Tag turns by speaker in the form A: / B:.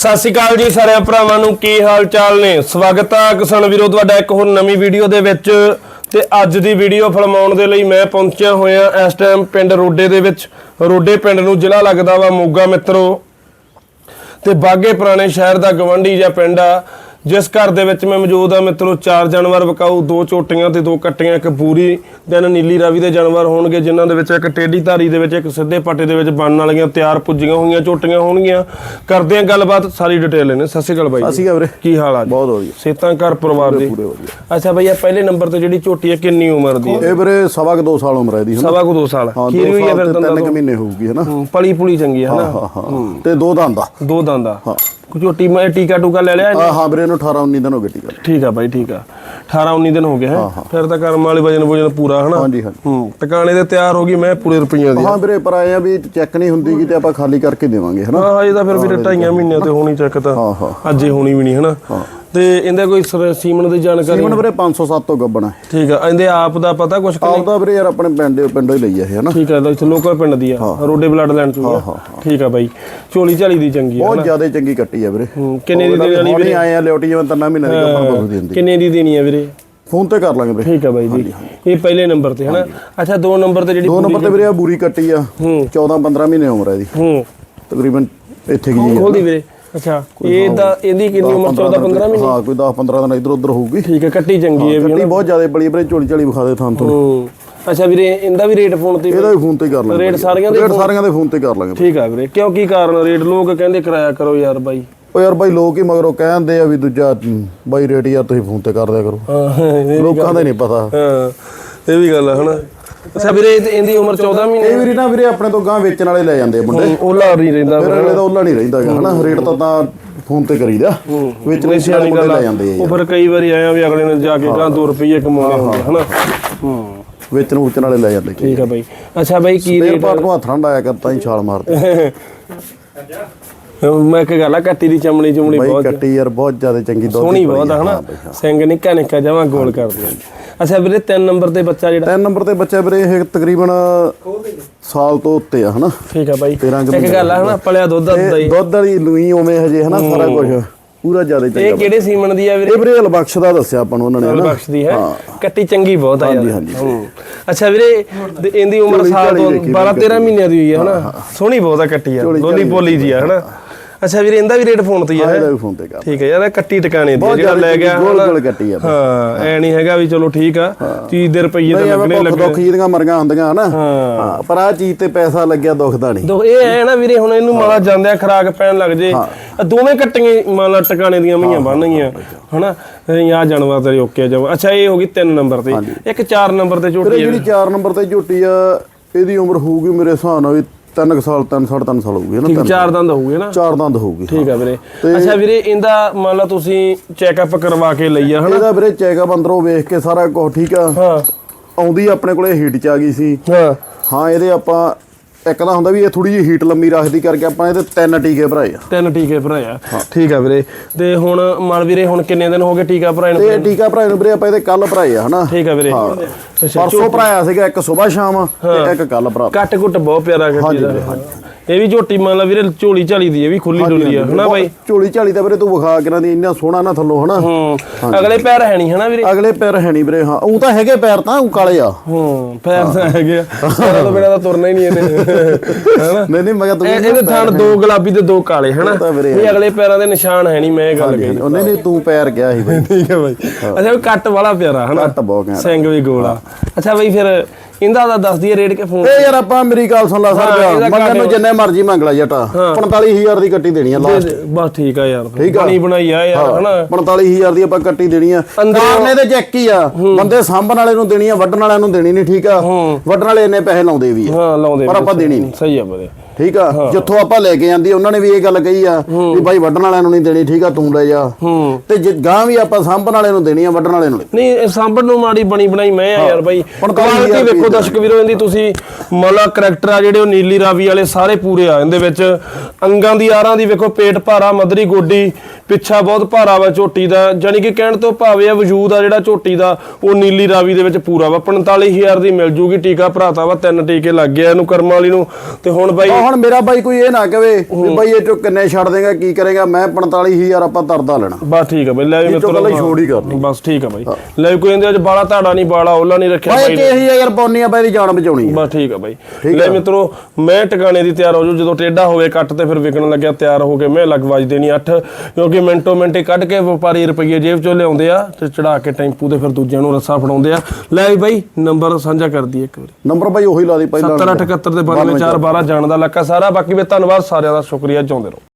A: ਸਤਿ ਸ਼੍ਰੀ ਅਕਾਲ ਜੀ ਸਾਰਿਆਂ ਭਰਾਵਾਂ ਨੂੰ, ਕੀ ਹਾਲ ਚਾਲ ਨੇ? ਸਵਾਗਤ ਆ ਕਿਸਾਨ ਵੀਰੋ, ਤੁਹਾਡਾ ਇੱਕ ਹੋਰ ਨਵੀਂ ਵੀਡੀਓ ਦੇ ਵਿੱਚ। ਤੇ ਅੱਜ ਦੀ ਵੀਡੀਓ ਫਿਲਮਾਉਣ ਦੇ ਲਈ ਮੈਂ ਪਹੁੰਚਿਆ ਹੋਇਆ ਇਸ ਟਾਈਮ ਪਿੰਡ ਰੋਡੇ ਦੇ ਵਿੱਚ। ਰੋਡੇ ਪਿੰਡ ਨੂੰ ਜ਼ਿਲ੍ਹਾ ਲੱਗਦਾ ਵਾ ਮੋਗਾ, ਮਿੱਤਰੋ। ਤੇ ਬਾਗੇ ਪੁਰਾਣੇ ਸ਼ਹਿਰ ਦਾ ਗਵੰਡੀ ਜਾਂ ਪਿੰਡ ਆ। ਜਿਸ ਘਰ ਦੇ ਵਿੱਚ ਮੈਂ ਮੌਜੂਦ ਆ ਮਿੱਤਰੋ ਚਾਰ ਜਾਨਵਰ ਵਿਕਾਊ ਦੋ ਝੋਟੀਆਂ ਤੇ ਦੋ ਕੱਟੀਆਂ ਇੱਕ ਪੂਰੀ ਦਿਨ ਨੀਲੀ ਰਾਵੀ ਦੇ ਜਾਨਵਰ ਹੋਣਗੇ ਜਿਨ੍ਹਾਂ ਦੇ ਵਿੱਚ ਇੱਕ ਟੇਢੀ ਧਾਰੀ ਦੇ ਵਿੱਚ ਇੱਕ ਸਿੱਧੇ ਪਾਟੇ ਦੇ ਵਿੱਚ ਬਣਨ ਵਾਲੀਆਂ ਤਿਆਰ ਪੁੱਜੀਆਂ ਹੋਈਆਂ ਝੋਟੀਆਂ ਹੋਣਗੀਆਂ। ਕਰਦੇ ਆ ਗੱਲਬਾਤ ਸਾਰੀ ਡਿਟੇਲ ਲੈਣੇ ਸਤਿ ਸ਼੍ਰੀ ਅਕਾਲ ਬਾਈ।
B: ਅਸੀਂ ਕਾ ਵੀਰੇ।
A: ਕੀ ਹਾਲ ਆ?
B: ਬਹੁਤ ਵਧੀਆ।
A: ਸੇਤਾਂ ਘਰ ਪਰਿਵਾਰ ਦੇ?
B: ਪੂਰੇ ਵਧੀਆ।
A: ਅੱਛਾ ਭਈਆ ਪਹਿਲੇ ਨੰਬਰ ਤੇ ਜਿਹੜੀ ਝੋਟੀ ਹੈ ਕਿੰਨੀ ਉਮਰ ਦੀ ਹੈ?
B: ਇਹ ਵੀਰੇ ਸਵਾ ਕੁ ਦੋ ਸਾਲ ਉਮਰ ਹੈ ਦੀ ਹਨਾ
A: ਸਵਾ ਕੋ 2 ਸਾਲ।
B: ਦੋ
A: ਹੋਈ ਹੈ ਫਿਰ ਦੰਦਾਂ
B: ਤਿੰਨ ਕੁ
A: ਤੋਂ?
B: ਮਹੀਨੇ ਹੋਊਗੀ ਹਨਾ
A: ਪਲੀ ਪੁਲੀ ਚੰਗੀ ਹੈ ਨਾ?
B: ਹਾਂ ਹਾਂ ਤੇ ਦੋ ਦੰਦ ਆ।
A: ਦੋ ਦੰਦਾਂ
B: ਹਾਂ।
A: ਕੁਝ ਝੋਟੀ ਮੈਂ ਟੀਕਾ ਟੂਕਾ ਲੈ ਲਿਆ?
B: ਹਾਂ ਹਾਂ ਵੀਰੇ ਇਹਨੂੰ 18 19 ਦਿਨ ਹੋ ਗਏ ਟੀਕਾ
A: ਠੀਕ ਆ ਬਾਈ ਠੀਕ ਆ। 18 19 ਦਿਨ ਹੋ ਗਏ ਹੈ? ਫਿਰ ਤਾਂ ਕਰਮ ਵਾਲੇ ਵਜਨ ਵਜਨ ਪੂਰਾ ਹਨਾ?
B: ਹਾਂਜੀ ਹਾਂਜੀ।
A: ਹੂੰ ਟਿਕਾਣੇ ਤੇ ਤਿਆਰ ਹੋ ਗਈ ਮੈਂ ਪੂਰੇ ਰੁਪਈਆਂ ਦੀ।
B: ਹਾਂ ਵੀਰੇ ਪਰ ਆਏ ਆ ਵੀ ਚੈੱਕ ਨਹੀਂ ਹੁੰਦੀਗੀ ਤੇ ਆਪਾਂ ਖਾਲੀ ਕਰਕੇ ਦੇਵਾਂਗੇ ਹਨਾ?
A: ਹਾਂ ਇਹ ਤਾਂ ਫਿਰ ਵੀਰੇ ਢਾਈਆਂ ਮਹੀਨਿਆਂ ਤੇ ਹੋਣੀ ਚੱਕ ਤਾਂ।
B: ਹਾਂ ਹਾਂ।
A: ਅੱਜ ਹੀ ਹੋਣੀ ਵੀ ਨਹੀਂ ਹਨਾ? ਤੇ ਇਹਦਾ ਕੋਈ ਸਰ- ਸੀਮਨ ਦੀ ਜਾਣਕਾਰੀ?
B: ਜੀਵਨ ਵੀਰੇ 507 ਤੋਂ ਗੱਬਣਾ ਹੈ।
A: ਠੀਕ ਆ ਇਹਦੇ ਆਪ ਦਾ ਪਤਾ ਕੁਛ ਕਿ
B: ਆਪ ਦਾ ਵੀਰੇ ਯਾਰ ਆਪਣੇ ਪਿੰਡ ਦੇ ਪਿੰਡੋਂ ਹੀ ਲਈ ਆ ਇਹ ਹਨਾ?
A: ਠੀਕ ਆ ਤਾਂ ਇੱਥੇ ਲੋਕਲ ਪਿੰਡ ਦੀ ਆ ਰੋਡੇ ਬਲੱਡ ਲੈਂਡ ਤੋਂ ਆ। ਠੀਕ ਆ ਬਾਈ। ਝੋਲੀ ਝਾਲੀ ਦੀ ਚੰਗੀ ਆ
B: ਬਹੁਤ ਜ਼ਿਆਦਾ ਚੰਗੀ ਕੱਟੀ ਆ ਵੀਰੇ।
A: ਹੂੰ, ਕਿੰਨੇ ਦੀ ਦੇਣੀ ਵਾਲੀ
B: ਹੀ ਆਏ ਆ ਲਿਓਟੀ ਜਿਵੇਂ ਤਿੰਨਾਂ ਮਹੀਨੇ ਦੀ ਗੱਬਣ ਬਹੁਤ ਦਿੰਦੀ।
A: ਕਿੰਨੇ ਦੀ ਦੇਣੀ ਆ ਵੀਰੇ?
B: ਫੋਨ ਤੇ ਕਰ ਲਾਂਗੇ ਵੀਰੇ।
A: ਠੀਕ ਆ ਬਾਈ ਜੀ। ਇਹ ਪਹਿਲੇ ਨੰਬਰ ਤੇ ਹਨਾ? ਅੱਛਾ ਦੋ ਨੰਬਰ ਤੇ ਜਿਹੜੀ
B: ਦੋ ਨੰਬਰ ਤੇ ਵੀਰੇ ਆ ਬੂਰੀ ਕੱਟੀ ਆ।
A: ਹੂੰ।
B: 14 15 ਮਹੀਨੇ ਉਮਰ ਹੈ ਦੀ
A: ਹੂੰ।
B: ਤਕਰੀਬਨ ਇੱਥੇ ਕੀ ਜੀ ਆ
A: ਖੋਲਦੀ ਵੀਰੇ। ਅੱਛਾ। ਇਹ ਤਾਂ ਇਹਦੀ ਕਿੰਨੀ ਉਮਰ? 14 15 ਮਹੀਨੇ?
B: ਹਾਂ ਕੋਈ 10 15 ਦਿਨ ਇਧਰ ਉਧਰ ਹੋਊਗੀ।
A: ਠੀਕ ਹੈ ਕੱਟੀ ਚੰਗੀ ਹੈ ਵੀ
B: ਕੱਟੀ ਬਹੁਤ ਜ਼ਿਆਦਾ ਬੜੀ ਵੀਰੇ ਝੋਲੀ ਝਾਲੀ ਵਿਖਾ ਦੇ ਥਾਂ ਤੋਂ।
A: ਅੱਛਾ ਵੀਰੇ ਇਹਦਾ ਵੀ ਰੇਟ ਫੋਨ ਤੇ
B: ਇਹਦਾ ਵੀ ਫੋਨ ਤੇ ਕਰ ਲਾਂਗੇ
A: ਰੇਟ ਸਾਰੀਆਂ ਦੇ
B: ਰੇਟ ਸਾਰੀਆਂ ਦੇ ਫੋਨ ਤੇ ਕਰ ਲਾਂਗੇ
A: ਠੀਕ ਆ ਵੀਰੇ ਕਿਉਂ ਕੀ ਕਾਰਨ ਰੇਟ ਲੋਕ ਕਹਿੰਦੇ ਕਰਾਇਆ ਕਰੋ ਯਾਰ ਬਾਈ।
B: ਉਹ ਯਾਰ ਬਾਈ ਲੋਕ ਹੀ ਮਗਰੋਂ ਕਹਿੰਦੇ ਆ ਵੀ ਦੂਜਾ ਬਾਈ ਰੇਟ ਯਾਰ ਤੁਸੀਂ ਫੋਨ ਤੇ ਕਰ ਦਿਆ ਕਰੋ। ਲੋਕਾਂ ਦਾ ਨਹੀਂ ਪਤਾ।
A: ਹਾਂ ਇਹ ਵੀ ਗੱਲ ਹੈ ਹਨਾ। ਅੱਛਾ ਵੀਰੇ ਇਹ- ਇਹਦੀ ਉਮਰ 14 ਮਹੀਨੇ
B: ਇਹ ਵੀਰੇ ਨਾ ਵੀਰੇ ਆਪਣੇ ਤੋਂ ਗਾਂ ਵੇਚਣ ਵਾਲੇ ਲੈ ਜਾਂਦੇ ਆ ਮੁੰਡੇ।
A: ਉਹ ਲਾ ਨਹੀਂ ਰਹਿੰਦਾ
B: ਫਿਰ ਅਗਲੇ ਦਾ ਨਹੀਂ ਰਹਿੰਦਾ ਗਾ, ਹਨਾ? ਰੇਟ ਤਾਂ ਤਾਂ ਫੋਨ ਤੇ ਕਰੀਦਾ। ਵੇਚਣ ਵਾਲੇ
A: ਸਿਆਣੀ
B: ਮੁੰਡੇ ਲੈ ਜਾਂਦੇ ਆ
A: ਉਹ ਫਿਰ ਕਈ ਵਾਰੀ ਆਇਆ ਵੀ ਅਗਲੇ ਨੇ ਜਾ ਕੇ ਗਾਂ 2 ਰੁਪਏ ਕਮਾਉਣੇ ਹੁੰਦੇ ਹਨਾ? ਹੂੰ।
B: ਵੇਚਣ ਵੂਚਣ ਵਾਲੇ ਲੈ ਜਾਂਦੇ
A: ਠੀਕ ਆ ਬਾਈ। ਅੱਛਾ ਬਾਈ ਕੀ ਰੇਟ
B: ਪਾਟ ਨੂੰ ਹੱਥ ਨਾਲ ਆਇਆ ਕਰ ਤਾਂ ਹੀ ਛਾਲ ਮਾਰਦੇ।
A: ਮੈਂ ਇੱਕ ਗੱਲ ਆ ਕੱਟੀ ਦੀ ਚਮੜੀ ਚਮੜੀ
B: ਬਾਈ
A: ਬਹੁਤ
B: ਕੱਟੀ ਯਾਰ ਬਹੁਤ ਜ਼ਿਆਦਾ ਚੰਗੀ ਦੁੱਧ
A: ਸੋਹਣੀ ਬਹੁਤ ਆ ਹਨਾ? ਸਿੰਘ ਨਿੱਕਾ ਨਿੱਕਾ ਜਮਾ ਗੋਲ ਕਰਦੀ ਆ। ਅੱਛਾ ਵੀਰੇ ਤਿੰਨ ਨੰਬਰ ਤੇ ਬੱਚਾ ਜਿਹੜਾ।
B: ਤਿੰਨ ਨੰਬਰ ਤੇ ਬੱਚਾ ਵੀਰੇ ਇਹ ਤਕਰੀਬਨ ਸਾਲ ਤੋਂ ਉੱਤੇ ਆ ਹਨਾ?
A: ਠੀਕ ਆ ਬਾਈ। ਇੱਕ ਗੱਲ ਆ ਹਨਾ ਪਲਿਆ ਦੁੱਧ ਦਾ
B: ਇਹ
A: ਹੀ
B: ਦੁੱਧ ਵਾਲੀ ਲੂਈ ਉਵੇਂ ਹਜੇ ਹਨਾ ਸਾਰਾ ਕੁਝ ਪੂਰਾ ਜ਼ਿਆਦਾ
A: ਇਹ
B: ਚੰਗਾ
A: ਕਿਹੜੇ ਸੀਮਨ ਦੀ ਆ ਵੀਰੇ?
B: ਇਹ ਵੀਰੇ ਅਲਬਖਸ਼ ਦਾ ਦੱਸਿਆ ਆਪਾਂ ਨੂੰ ਉਹਨਾਂ ਨੇ ਹਨਾ?
A: ਬਖਸ਼ ਦੀ ਹੈ। ਕੱਟੀ ਚੰਗੀ ਬਹੁਤ ਆ ਯਾਰ।
B: ਹਾਂਜੀ।
A: ਹੂੰ। ਅੱਛਾ ਵੀਰੇ ਇਹਦੀ ਉਮਰ ਸਾਲ ਤੋਂ
B: ਝਾਲੀ ਦੇਖੀ
A: 12 13 ਮਹੀਨਿਆਂ ਦੀ ਹੋਈ ਹੈ ਹਨਾ ਸੋਹਣੀ ਬਹੁਤ ਆ ਕੱਟੀ ਆ ਲੋਲੀ ਪੋਲੀ ਜੀ ਆ ਹਨਾ? ਅੱਛਾ ਵੀਰੇ ਇਹਦਾ ਵੀ ਰੇਟ ਫੋਨ ਤੇ ਹੀ ਆ
B: ਇਹਦਾ ਵੀ ਫੋਨ ਤੇ ਕਰ
A: ਠੀਕ ਹੈ। ਯਾਰ ਇਹ ਕੱਟੀ ਟਿਕਾਣੇ ਦੀ ਜਿਹੜਾ ਲੈ ਗਿਆ
B: ਗੋਲ। ਗੋਲ ਕੱਟੀ ਆ।
A: ਹਾਂ ਐ ਨਹੀਂ ਹੈਗਾ ਵੀ ਚਲੋ ਠੀਕ ਆ ਚੀਜ਼ ਦੇ ਰੁਪਈਏ ਤਾਂ ਲੱਗਣੇ ਲੱਗਣੇ।
B: ਦੁੱਖ ਜਿਹਦੀਆਂ ਮਰੀਆਂ ਹੁੰਦੀਆਂ ਹਨਾ।
A: ਹਾਂ।
B: ਪਰ ਆ ਚੀਜ਼ ਤੇ ਪੈਸਾ ਲੱਗਿਆ ਦੁਖਦਾ ਨਹੀਂ।
A: ਦੋ ਇਹ ਹੈ ਨਾ ਵੀਰੇ ਹੁਣ ਇਹਨੂੰ ਮਾਲਾ ਜਾਂਦਿਆਂ ਖਰਾਕ ਪੈਣ ਲੱਗ ਜੇ। ਦੋਵੇਂ ਕੱਟੀਆਂ ਮਾਲਾ ਟਿਕਾਣੇ ਦੀਆਂ ਮਈਆਂ ਬੰਨਗੀਆਂ ਹਨਾ ਆ ਜਾਨਵਰ ਤੇਰੇ ਓਕੇ ਜਮ ਅੱਛਾ ਇਹ ਹੋ ਗਈ 3 ਨੰਬਰ ਤੇ। ਇੱਕ 4 ਨੰਬਰ ਤੇ ਝੋਟੀ
B: ਜਿਹੜੀ 4 ਨੰਬਰ ਤੇ ਝੋਟੀ ਆ ਇਹਦੀ ਉਮਰ ਹੋਊਗੀ ਮੇਰੇ ਹਿਸਾਬ ਨਾਲ ਵੀ 3 ਸਾਲ 3 3.5 ਸਾਲ ਹੋਊਗੀ ਨਾ
A: ਠੀਕ ਚਾਰ ਦੰਦ ਹੋਊਗੇ ਨਾ?
B: ਚਾਰ ਦੰਦ ਹੋਊਗੀ
A: ਠੀਕ ਆ ਵੀਰੇ। ਅੱਛਾ ਵੀਰੇ ਇਹਦਾ ਮੰਨ ਲਾ ਤੁਸੀਂ ਚੈੱਕਅਪ ਕਰਵਾ ਕੇ ਲਈ ਆ ਹਨਾ?
B: ਇਹਦਾ ਵੀਰੇ ਚੈੱਕਅਪ ਅੰਦਰੋਂ ਵੇਖ ਕੇ ਸਾਰਾ ਕੁਝ ਠੀਕ ਆ।
A: ਹਾਂ।
B: ਆਉਂਦੀ ਆਪਣੇ ਕੋਲੇ ਹੀਟ ਚ ਆ ਗਈ ਸੀ।
A: ਹਾਂ।
B: ਹਾਂ ਇਹਦੇ ਆਪਾਂ ਇੱਕ ਤਾਂ ਹੁੰਦਾ ਵੀ ਇਹ ਥੋੜੀ ਜਿਹੀ ਹੀਟ ਲੰਮੀ ਰੱਖਦੀ ਕਰਕੇ ਆਪਾਂ ਇਹਦੇ ਤਿੰਨ ਟੀਕੇ ਭਰਾਏ ਆ।
A: ਤਿੰਨ ਟੀਕੇ ਭਰਾਇਆ ਠੀਕ ਆ ਵੀਰੇ। ਤੇ ਹੁਣ ਮਨ ਵੀਰੇ ਹੁਣ ਕਿੰਨੇ ਦਿਨ ਹੋ ਗਏ ਟੀਕਾ ਭਰਾਏ ਨੂੰ
B: ਤੇ ਇਹ ਟੀਕਾ ਭਰਾਏ ਨੂੰ ਵੀਰੇ ਆਪਾਂ ਇਹਦੇ ਕੱਲ ਭਰਾਏ ਆ ਹਨਾ?
A: ਠੀਕ ਆ ਵੀਰੇ।
B: ਪਰਸੋਂ ਭਰਾਇਆ ਸੀਗਾ ਇੱਕ ਸਵੇਰ ਸ਼ਾਮ ਤੇ ਇੱਕ ਕੱਲ ਭਰਾ।
A: ਕੱਟ ਕੁੱਟ ਬਹੁਤ ਪਿਆਰਾ ਗੱਡੀ ਦਾ। ਇਹ ਵੀ ਝੋਟੀ ਮੰਨ ਲਾ ਵੀਰੇ ਝੋਲੀ ਝਾਲੀ ਦੀ ਇਹ ਵੀ ਖੁੱਲੀ ਡੁੱਲੀ ਆ। ਹਨਾ ਬਾਈ?
B: ਝੋਲੀ ਝਾਲੀ ਦਾ ਵੀਰੇ ਤੂੰ ਵਿਖਾ ਕੇ ਨਾ ਦੀ ਇੰਨਾ ਸੋਹਣਾ ਨਾ ਥੱਲੋਂ ਹਨਾ?
A: ਹੂੰ। ਅਗਲੇ ਪੈਰ ਹੈ ਨਹੀਂ ਹਨਾ ਵੀਰੇ?
B: ਅਗਲੇ ਪੈਰ ਹੈ ਨਹੀਂ ਵੀਰੇ ਹਾਂ। ਉਹ ਤਾਂ ਹੈਗੇ ਪੈਰ ਤਾਂ ਉਹ ਕਾਲੇ ਆ।
A: ਹੂੰ ਪੈਰ ਤਾਂ ਹੈਗੇ ਆ। ਤੋਂ ਬਿਨਾਂ ਤਾਂ ਤੁਰਨਾ ਹੀ ਨਹੀਂ ਇਹਨੇ। ਹਨਾ?
B: ਨਹੀਂ ਨਹੀਂ ਮੈਂ ਕਿਹਾ ਤੂੰ
A: ਇਹ- ਇਹਦੇ ਥਣ ਦੋ ਗੁਲਾਬੀ ਤੇ ਦੋ ਕਾਲੇ ਹਨਾ?
B: ਤਾਂ
A: ਇਹ ਅਗਲੇ ਪੈਰਾਂ ਦੇ ਨਿਸ਼ਾਨ ਹੈ ਨਹੀਂ ਮੈਂ ਇਹ ਗੱਲ ਕਹੀ।
B: ਉਹ ਨਹੀਂ ਨਹੀਂ ਤੂੰ ਪੈਰ ਗਿਆ ਸੀ ਬਈ।
A: ਠੀਕ ਹੈ ਬਾਈ। ਅੱਛਾ ਕੱਟ ਵਾਲਾ ਪਿਆਰਾ ਹਨਾ?
B: ਕੱਟ ਬਹੁਤ ਘੈਂਟ।
A: ਸਿੰਘ ਵੀ ਗੋਲਾ। ਅੱਛਾ ਬਾਈ ਫਿਰ ਇਹਦਾ ਦਾ ਦੱਸ ਦਈਏ ਰੇਟ ਕੇ ਫੋਨ
B: ਇਹ ਯਾਰ ਆਪਾਂ ਮੇਰੀ ਗੱਲ ਸੁਣ ਲੈ ਸਰ ਮੰਗਣ ਨੂੰ ਜਿੰਨੇ ਮਰਜ਼ੀ ਮੰਗ ਲੈ ਜਟਾ 45000 ਦੀ ਕੱਟੀ ਦੇਣੀ ਆ ਲਾਸਟ
A: ਬਸ ਠੀਕ ਆ ਯਾਰ। ਬਣੀ ਬਣਾਈ ਆ ਯਾਰ ਹਨਾ।
B: 45000 ਦੀ ਆਪਾਂ ਕੱਟੀ ਦੇਣੀ ਆ। ਕਾਰਨ ਇਹਦੇ ਚ ਇੱਕ ਹੀ ਆ ਬੰਦੇ ਸਾਂਭਣ ਵਾਲੇ ਨੂੰ ਦੇਣੀ ਆ ਵੱਢਣ ਵਾਲਿਆਂ ਨੂੰ ਦੇਣੀ ਨਹੀਂ ਠੀਕ ਆ? ਵੱਢਣ ਵਾਲੇ ਇੰਨੇ ਪੈਸੇ ਲਾਉਂਦੇ ਵੀ ਆ।
A: ਹਾਂ ਲਾਉਂਦੇ
B: ਪਰ ਆਪਾਂ ਦੇਣੀ ਨਹੀਂ।
A: ਸਹੀ ਆ ਬਰੇ
B: ਠੀਕ ਆ? ਜਿੱਥੋਂ ਆਪਾਂ ਲੈ ਕੇ ਜਾਂਦੀ ਉਹਨਾਂ ਨੇ ਵੀ ਇਹ ਗੱਲ ਕਹੀ ਆ ਵੀ ਭਾਈ ਵੱਢਣ ਵਾਲਿਆਂ ਨੂੰ ਨਹੀਂ ਦੇਣੀ ਠੀਕ ਆ ਤੂੰ ਲੈ ਜਾ। ਤੇ ਜੇ ਗਾਂ ਵੀ ਆਪਾਂ ਸਾਂਭਣ ਵਾਲੇ ਨੂੰ ਦੇਣੀ ਆ ਵੱਢਣ ਵਾਲੇ ਨੂੰ। ਨਹੀਂ।
A: ਸਾਂਭਣ ਨੂੰ ਮਾੜੀ ਬਣੀ ਬਣਾਈ ਮੈਂ ਆ ਯਾਰ ਬਾਈ। ਕੁਆਲਿਟੀ ਵੇਖੋ ਦਰਸ਼ਕ ਵੀਰੋ ਇਹਦੀ ਤੁਸੀਂ ਮਲਾ ਕਰੈਕਟਰ ਆ ਜਿਹੜੇ ਉਹ ਨੀਲੀ ਰਾਵੀ ਵਾਲੇ ਸਾਰੇ ਪੂਰੇ ਆ ਇਹਦੇ ਵਿੱਚ ਅੰਗਾਂ ਦੀ ਆਰਾਂ ਦੀ ਵੇਖੋ ਪੇਟ ਭਾਰਾ ਮਦਰੀ ਗੋਡੀ ਪਿੱਛਾ ਬਹੁਤ ਭਾਰਾ ਵਾ ਝੋਟੀ ਦਾ ਜਾਨੀ ਕਿ ਕਹਿਣ ਤੋਂ ਭਾਵੇਂ ਆ ਵਜੂਦ ਆ ਜਿਹੜਾ ਝੋਟੀ ਦਾ ਉਹ ਨੀਲੀ ਰਾਵੀ ਦੇ ਵਿੱਚ ਪੂਰਾ ਵਾ। 45000 ਦੀ ਮਿਲ ਜੂਗੀ ਟੀਕਾ ਭਰਾਤਾ ਵਾ ਤਿੰਨ ਟੀਕੇ ਲੱਗ ਗਏ ਇਹਨੂੰ ਕਰਮ ਵਾਲੀ ਨੂੰ। ਤੇ ਹੁਣ ਬਾਈ
B: ਹੁਣ ਮੇਰਾ ਬਾਈ ਕੋਈ ਇਹ ਨਾ ਕਵੇ ਵੀ ਬਾਈ ਇਹ ਚੋਂ ਕਿੰਨੇ ਛੱਡ ਦੇਗਾ ਕੀ ਕਰੇਗਾ? ਮੈਂ 45000 ਆਪਾਂ ਤਰਦਾ ਲੈਣਾ।
A: ਬਸ ਠੀਕ ਆ ਬਈ ਲੈ ਵੀ ਮਿੱਤਰੋ
B: ਹੀ ਛੋੜ ਹੀ ਕਰਨੀ।
A: ਬਸ ਠੀਕ ਆ ਬਈ। ਲੈ ਕੋਈ ਇਹਦੇ ਅੱਜ ਬਾਲਾ ਧਾੜਾ ਨਹੀਂ ਬਾਲਾ ਉਹਲਾ ਨਹੀਂ ਰੱਖਿਆ
B: ਬਾਈ
A: ਬਾਈ ਨੇ।
B: ਕਿ ਇਹ ਯਾਰ ਪੌਨੀ ਆ ਬਾਈ ਦੀ ਜਾਨ ਬਚਾਉਣੀ
A: ਬਸ ਠੀਕ ਆ ਬਾਈ। ਲੈ। ਮਿੱਤਰੋ ਮੈਂ ਟਿਕਾਣੇ ਦੀ ਤਿਆਰ ਹੋ ਜੂ ਜਦੋਂ ਟੇਡਾ ਹੋਵੇ ਕੱਟ ਤੇ ਫਿਰ ਵਿਕਣ ਲੱਗਿਆ ਤਿਆਰ ਹੋ ਕੇ ਮੈਂ ਲਗਵਾਜ ਦੇਣੀ 8 ਕਿਉਂਕਿ ਮਿੰਟੋ ਮਿੰਟੇ ਕੱਢ ਕੇ ਵਪਾਰੀ ਰੁਪਈਏ ਜੇਬ ਚੋਂ ਲਿਆਉਂਦੇ ਆ ਤੇ ਚੜਾ ਕੇ ਟੈਂਪੂ ਤੇ ਫਿਰ ਦੂਜਿਆਂ ਨੂੰ ਰੱਸਾ ਫੜਾਉਂਦੇ ਆ। ਲੈ ਬਾਈ ਨੰਬਰ ਸਾਂਝਾ ਕਰ ਦਈਏ ਇੱਕ ਵਾਰੀ।
B: ਨੰਬਰ ਬਾਈ ਉਹੀ ਲਾ ਦੀ ਪਹਿਲਾਂ
A: 7871 ਦੇ 92 4 12 ਜਾਣ ਦਾ ਲੱਕਾ ਸਾਰਾ ਬਾਕੀ ਵੀ ਧੰਨਵਾਦ ਸਾਰਿਆਂ ਦਾ ਸ਼ੁਕਰੀਆ ਜਿਉਂਦੇ ਰਹੋ।